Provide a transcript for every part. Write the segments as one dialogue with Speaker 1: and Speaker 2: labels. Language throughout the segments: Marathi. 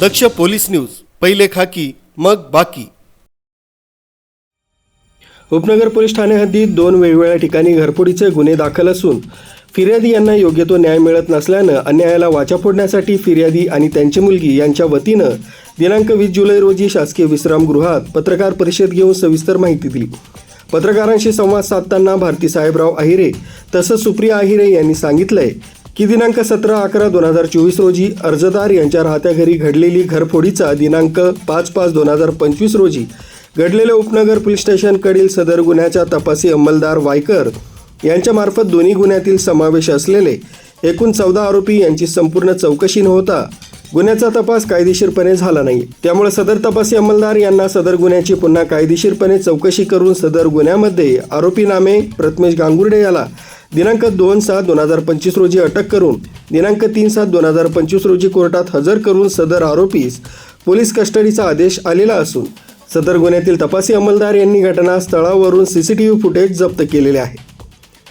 Speaker 1: दक्ष पोलीस न्यूज पहिले खाकी मग बाकी.
Speaker 2: उपनगर पोलीस ठाणे हद्दीत दोन वेगवेगळ्या ठिकाणी घरफोडीचे गुन्हे दाखल असून फिर्यादी यांना योग्य तो न्याय मिळत नसल्यानं अन्यायाला वाचा फोडण्यासाठी फिर्यादी आणि त्यांची मुलगी यांच्या वतीनं दिनांक वीस जुलै रोजी शासकीय विश्रामगृहात पत्रकार परिषद घेऊन सविस्तर माहिती दिली. पत्रकारांशी संवाद साधताना भारती साहेबराव आहिरे तसंच सुप्रिया आहिरे यांनी सांगितलंय की दिनांक सतरा अकरा दोन हजार चोवीस रोजी अर्जदार यांच्या राहत्या घरी घडलेली घरफोडीचा दिनांक पाच पाच दोन हजार पंचवीस रोजी घडलेल्या उपनगर पोलीस स्टेशनकडील सदर गुन्ह्याच्या तपासी अंमलदार वायकर यांच्यामार्फत दोन्ही गुन्ह्यातील समावेश असलेले एकूण चौदा आरोपी यांची संपूर्ण चौकशी न होता गुन्ह्याचा तपास कायदेशीरपणे झाला नाही. त्यामुळे सदर तपासी अंमलदार यांना सदर गुन्ह्याची पुन्हा कायदेशीरपणे चौकशी करून सदर गुन्ह्यामध्ये आरोपी नामे प्रथमेश गांगुर्डे याला दिनांक दोन सात दोन हजार पंचवीस रोजी अटक करून दिनांक तीन सात दोन हजार पंचवीस रोजी कोर्टात हजर करून सदर आरोपीस पोलीस कस्टडीचा आदेश आलेला असून सदर गुन्ह्यातील तपासी अंमलदार यांनी घटनास्थळावरून C C T V footage जप्त केलेले आहे.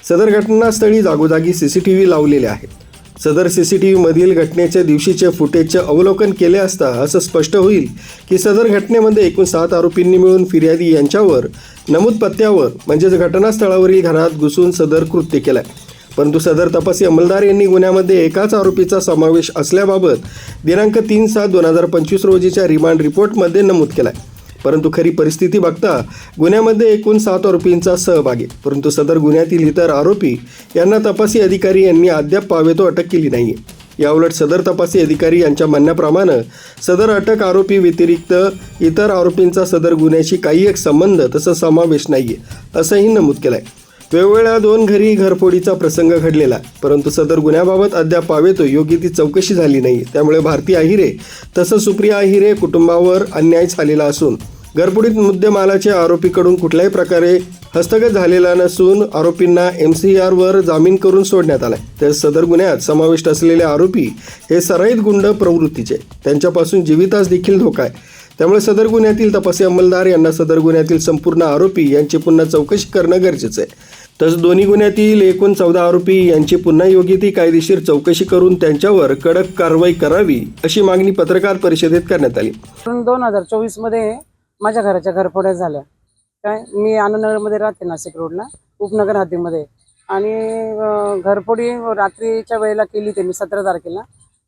Speaker 2: सदर घटनास्थळी जागोजागी सी सी टी व्ही लावलेले आहेत. सदर सी सी टी व्हीमधील घटनेच्या दिवशीचे फुटेजचे अवलोकन केले असता असं स्पष्ट होईल की सदर घटनेमध्ये एकूण सात आरोपींनी मिळून फिर्यादी यांच्यावर नमूद पत्त्यावर म्हणजेच घटनास्थळावरील घरात घुसून सदर कृत्य केलं परंतु सदर तपासी अंमलदार यांनी गुन्ह्यामध्ये एकाच आरोपीचा समावेश असल्याबाबत दिनांक तीन सात दोन हजार पंचवीस रोजीच्या रिमांड रिपोर्टमध्ये नमूद केला आहे परंतु खरी परिस्थिती बघता गुन्ह्यामध्ये एकूण सात आरोपींचा सहभाग आहे. परंतु सदर गुन्ह्यातील इतर आरोपी यांना तपासी अधिकारी यांनी अद्याप पावेतो अटक केली नाही आहे याउलट सदर तपासी अधिकारी यांच्या म्हणण्याप्रमाणे सदर अटक आरोपी व्यतिरिक्त इतर आरोपींचा सदर गुन्ह्याशी काही एक संबंध तसा समावेश नाही आहे असंही नमूद केलं आहे वेगवेगळ्या दोन घरी घरफोडीचा प्रसंग घडलेला आहे. परंतु सदर गुन्ह्याबाबत अद्याप पावेतो योग्य ती चौकशी झाली नाही त्यामुळे भारती आहिरे तसंच सुप्रिया आहिरे कुटुंबावर अन्याय झालेला असून घरबुडीत मुद्देमालाच्या आरोपीकडून कुठल्याही प्रकारे हस्तगत झालेला नसून आरोपींना एम सी आरवर जामीन करून सोडण्यात आलाय. तर सदर गुन्ह्यात समाविष्ट असलेले आरोपी हे सराईत गुंड प्रवृत्तीचे. त्यांच्यापासून जीवितास देखील धोका आहे. त्यामुळे सदर गुन्ह्यातील तपासी अंमलदार यांना सदर गुन्ह्यातील संपूर्ण आरोपी यांची पुन्हा चौकशी करणं गरजेचं आहे. तसंच दोन्ही गुन्ह्यातील एकूण चौदा आरोपी यांची पुन्हा योग्य ती कायदेशीर चौकशी करून त्यांच्यावर कडक कारवाई करावी अशी मागणी पत्रकार परिषदेत करण्यात आली.
Speaker 3: दोन हजार चोवीसमध्ये माझ्या घराच्या घरफोड्या झाल्या. काय? मी आनंदनगरमध्ये राहते नाशिक रोडला उपनगर हद्दीमध्ये. आणि घरपोडी घरफोडी रात्रीच्या वेळेला केली ते मी सतरा तारखेला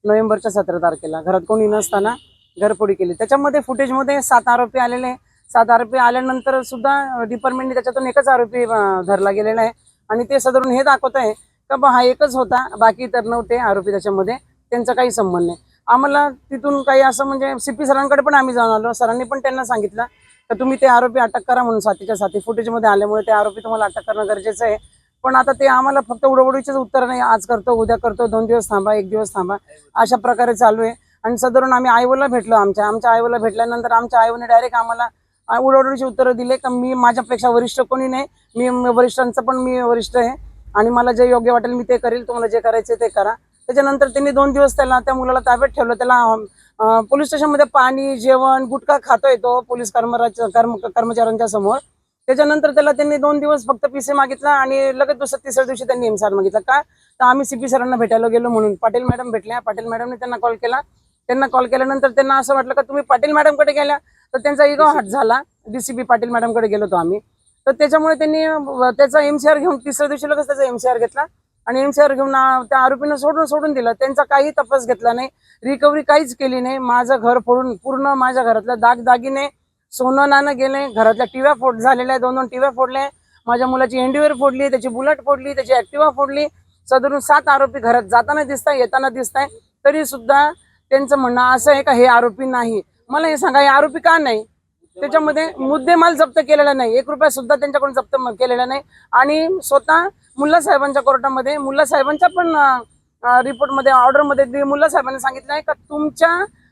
Speaker 3: नोव्हेंबरच्या सतरा तारखेला. घरात कोणी नसताना घरफोडी केली. त्याच्यामध्ये फुटेजमध्ये सात आरोपी आलेले सात आरोपी आल्यानंतर सुद्धा डिपार्टमेंटने त्याच्यातून एकच आरोपी धरला गेलेला आहे. आणि ते सदरून हे दाखवत आहे का बा हा एकच होता बाकी तर नव्हते आरोपी त्याच्यामध्ये. त्यांचा काही संबंध नाही. आम्हाला तिथून काही असं म्हणजे सी पी सरांकडे पण आम्ही जाऊन आलो. सरांनी पण त्यांना सांगितलं तर तुम्ही ते आरोपी अटक करा म्हणून साथीच्या साथी. फुटेजमध्ये आल्यामुळे ते आरोपी तुम्हाला अटक करणं गरजेचं आहे. पण आता ते आम्हाला फक्त उडवडीचेच उत्तर नाही. आज करतो उद्या करतो दोन दिवस थांबा एक दिवस थांबा. अशा प्रकारे चालू आहे. आणि साधारण आम्ही आईवला भेटलो आमच्या. आमच्या आईवला भेटल्यानंतर आमच्या आईवने डायरेक्ट आम्हाला उडवडीचे उत्तरं दिले का मी माझ्यापेक्षा वरिष्ठ कोणी नाही. मी वरिष्ठांचं पण मी वरिष्ठ आहे. आणि मला जे योग्य वाटेल मी ते करेल. तुम्हाला जे करायचे ते करा. त्याच्यानंतर त्यांनी दोन दिवस त्याला त्या मुलाला ताब्यात ठेवलं. त्याला पोलीस स्टेशनमध्ये पाणी जेवण गुटखा खातोय तो पोलीस कर्म कर्मचाऱ्यांच्या समोर. त्याच्यानंतर त्याला त्यांनी दोन दिवस फक्त पीसी मागितला आणि लगेच दुसऱ्या तिसऱ्या दिवशी त्यांनी एमसार मागितला. का? तर आम्ही सीपी सरांना भेटायला गेलो म्हणून. पाटील मॅडम भेटल्या पाटील मॅडमने त्यांना कॉल केला. त्यांना कॉल केल्यानंतर त्यांना असं वाटलं का तुम्ही पाटील मॅडमकडे गेल्या तर त्यांचा इगो हट झाला. डीसीपी पाटील मॅडमकडे गेलो होतो आम्ही. तर त्याच्यामुळे त्यांनी त्याचा एमसीआर घेऊन तिसऱ्या दिवशी लगेच त्याचा एमसीआर घेतला. आणि एमसीआर घेऊन त्या आरोपीनं सोडून सोडून दिलं. त्यांचा काही तपास घेतला नाही. रिकव्हरी काहीच केली नाही. माझं घर फोडून पूर्ण माझ्या घरातल्या दागदागिने सोनं नाणं गेले. घरातल्या टिव्या फोड झालेल्या दोन दोन टिव्या फोडल्या माझ्या मुलाची एंडीवेअर फोडली त्याची बुलेट फोडली त्याची ॲक्टिवा फोडली सदरून सात आरोपी घरात जाताना दिसताय येताना दिसताय. तरी सुद्धा त्यांचं म्हणणं असं आहे का हे आरोपी नाही? मला हे सांगा हे आरोपी का नाही? त्याच्यामध्ये मुद्देमाल जप्त केलेला नाही. एक रुपया सुद्धा त्यांच्याकडून जप्त म- केलेला नाही. आणि स्वतः मुल्ला साहेबांच्या कोर्टामध्ये मुल्ला साहेबांच्या पण रिपोर्टमध्ये ऑर्डरमध्ये मुल्ला साहेबांनी सांगितलं आहे का तुमच्या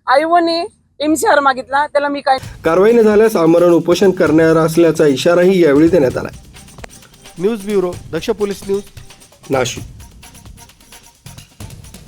Speaker 3: आईवने एमसीआर मागितला त्याला मी काय
Speaker 2: कारवाई न झाल्यास आमरण उपोषण करणार असल्याचा इशाराही यावेळी देण्यात आला
Speaker 1: news bureau Daksh police news.
Speaker 2: Nashik.